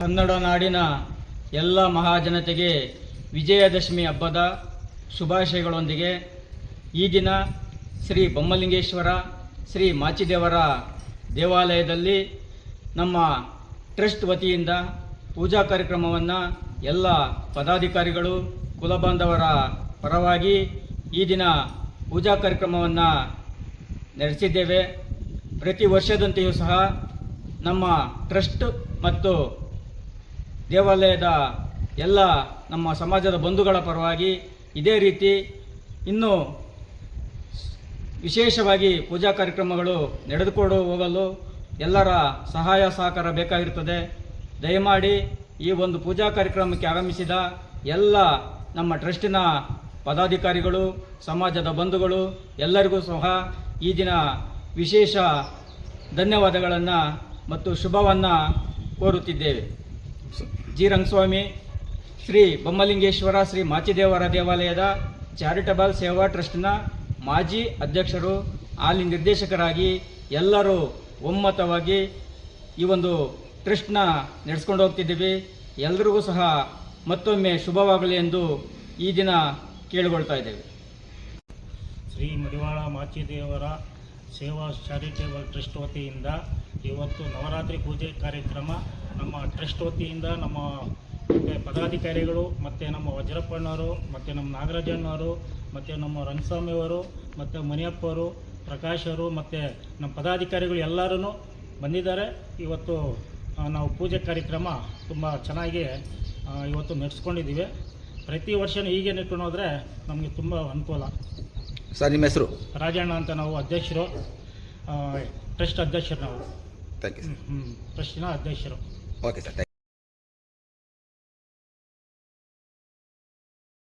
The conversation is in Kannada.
ಕನ್ನಡ ನಾಡಿನ ಎಲ್ಲ ಮಹಾಜನತೆಗೆ ವಿಜಯದಶಮಿ ಹಬ್ಬದ ಶುಭಾಶಯಗಳೊಂದಿಗೆ ಈ ದಿನ ಶ್ರೀ ಬೊಮ್ಮಲಿಂಗೇಶ್ವರ, ಶ್ರೀ ಮಾಚಿದೇವರ ದೇವಾಲಯದಲ್ಲಿ ನಮ್ಮ ಟ್ರಸ್ಟ್ ವತಿಯಿಂದ ಪೂಜಾ ಕಾರ್ಯಕ್ರಮವನ್ನು ಎಲ್ಲ ಪದಾಧಿಕಾರಿಗಳು, ಕುಲಬಾಂಧವರ ಪರವಾಗಿ ಈ ದಿನ ಪೂಜಾ ಕಾರ್ಯಕ್ರಮವನ್ನು ನಡೆಸಿದ್ದೇವೆ. ಪ್ರತಿ ವರ್ಷದಂತೆಯೂ ಸಹ ನಮ್ಮ ಟ್ರಸ್ಟ್ ಮತ್ತು ದೇವಾಲಯದ ಎಲ್ಲ ನಮ್ಮ ಸಮಾಜದ ಬಂಧುಗಳ ಪರವಾಗಿ ಇದೇ ರೀತಿ ಇನ್ನೂ ವಿಶೇಷವಾಗಿ ಪೂಜಾ ಕಾರ್ಯಕ್ರಮಗಳು ನಡೆದುಕೊಂಡು ಹೋಗಲು ಎಲ್ಲರ ಸಹಾಯ ಸಹಕಾರ ಬೇಕಾಗಿರುತ್ತದೆ ದಯಮಾಡಿ ಈ ಒಂದು ಪೂಜಾ ಕಾರ್ಯಕ್ರಮಕ್ಕೆ ಆಗಮಿಸಿದ ಎಲ್ಲ ನಮ್ಮ ಟ್ರಸ್ಟಿನ ಪದಾಧಿಕಾರಿಗಳು, ಸಮಾಜದ ಬಂಧುಗಳು ಎಲ್ಲರಿಗೂ ಸಹ ಈ ದಿನ ವಿಶೇಷ ಧನ್ಯವಾದಗಳನ್ನು ಮತ್ತು ಶುಭವನ್ನು ಕೋರುತ್ತಿದ್ದೇವೆ. ಜಿ ರಂಗಸ್ವಾಮಿ ಶ್ರೀ ಬೊಮ್ಮಲಿಂಗೇಶ್ವರ, ಶ್ರೀ ಮಾಚಿದೇವರ ದೇವಾಲಯದ ಚಾರಿಟಬಲ್ ಸೇವಾ ಟ್ರಸ್ಟ್ನ ಮಾಜಿ ಅಧ್ಯಕ್ಷರು, ಅಲ್ಲಿ ನಿರ್ದೇಶಕರಾಗಿ ಎಲ್ಲರೂ ಒಮ್ಮತವಾಗಿ ಈ ಒಂದು ಟ್ರಸ್ಟ್ನ ನಡೆಸ್ಕೊಂಡು ಹೋಗ್ತಿದ್ದೀವಿ. ಎಲ್ಲರಿಗೂ ಸಹ ಮತ್ತೊಮ್ಮೆ ಶುಭವಾಗಲಿ ಎಂದು ಈ ದಿನ ಕೇಳಿಕೊಳ್ತಾ ಇದ್ದೇವೆ. ಶ್ರೀ ಮಡಿವಾಳ ಮಾಚಿದೇವರ ಸೇವಾ ಚಾರಿಟೇಬಲ್ ಟ್ರಸ್ಟ್ ವತಿಯಿಂದ ಇವತ್ತು ನವರಾತ್ರಿ ಪೂಜೆ ಕಾರ್ಯಕ್ರಮ, ನಮ್ಮ ಟ್ರಸ್ಟ್ ವತಿಯಿಂದ ನಮ್ಮ ಪದಾಧಿಕಾರಿಗಳು, ಮತ್ತು ನಮ್ಮ ವಜ್ರಪ್ಪಣ್ಣವರು ಮತ್ತು ನಮ್ಮ ನಾಗರಾಜಣ್ಣವರು ಮತ್ತು ನಮ್ಮ ರಂಗಸ್ವಾಮಿಯವರು ಮತ್ತು ಪ್ರಕಾಶ್ ಅವರು, ಮತ್ತು ನಮ್ಮ ಪದಾಧಿಕಾರಿಗಳು ಎಲ್ಲರೂ ಬಂದಿದ್ದಾರೆ. ಇವತ್ತು ನಾವು ಪೂಜೆ ಕಾರ್ಯಕ್ರಮ ತುಂಬ ಚೆನ್ನಾಗಿ ಇವತ್ತು ನಡೆಸ್ಕೊಂಡಿದ್ದೀವಿ. ಪ್ರತಿ ವರ್ಷವೂ ಹೀಗೆ ನಡ್ಕೊಂಡು ಹೋದರೆ ನಮಗೆ ತುಂಬ ಅನುಕೂಲ. ಸರ್ ನಿಮ್ಮ ಹೆಸರು? ರಾಜಣ್ಣ ಅಂತ ನಾವು ಅಧ್ಯಕ್ಷರು. ಟ್ರಸ್ಟ್ ಅಧ್ಯಕ್ಷರು ನಾವು. ಥ್ಯಾಂಕ್ ಯು ಸರ್ ಹ್ಞೂ ಟ್ರಸ್ಟಿನ ಅಧ್ಯಕ್ಷರು. Okay sir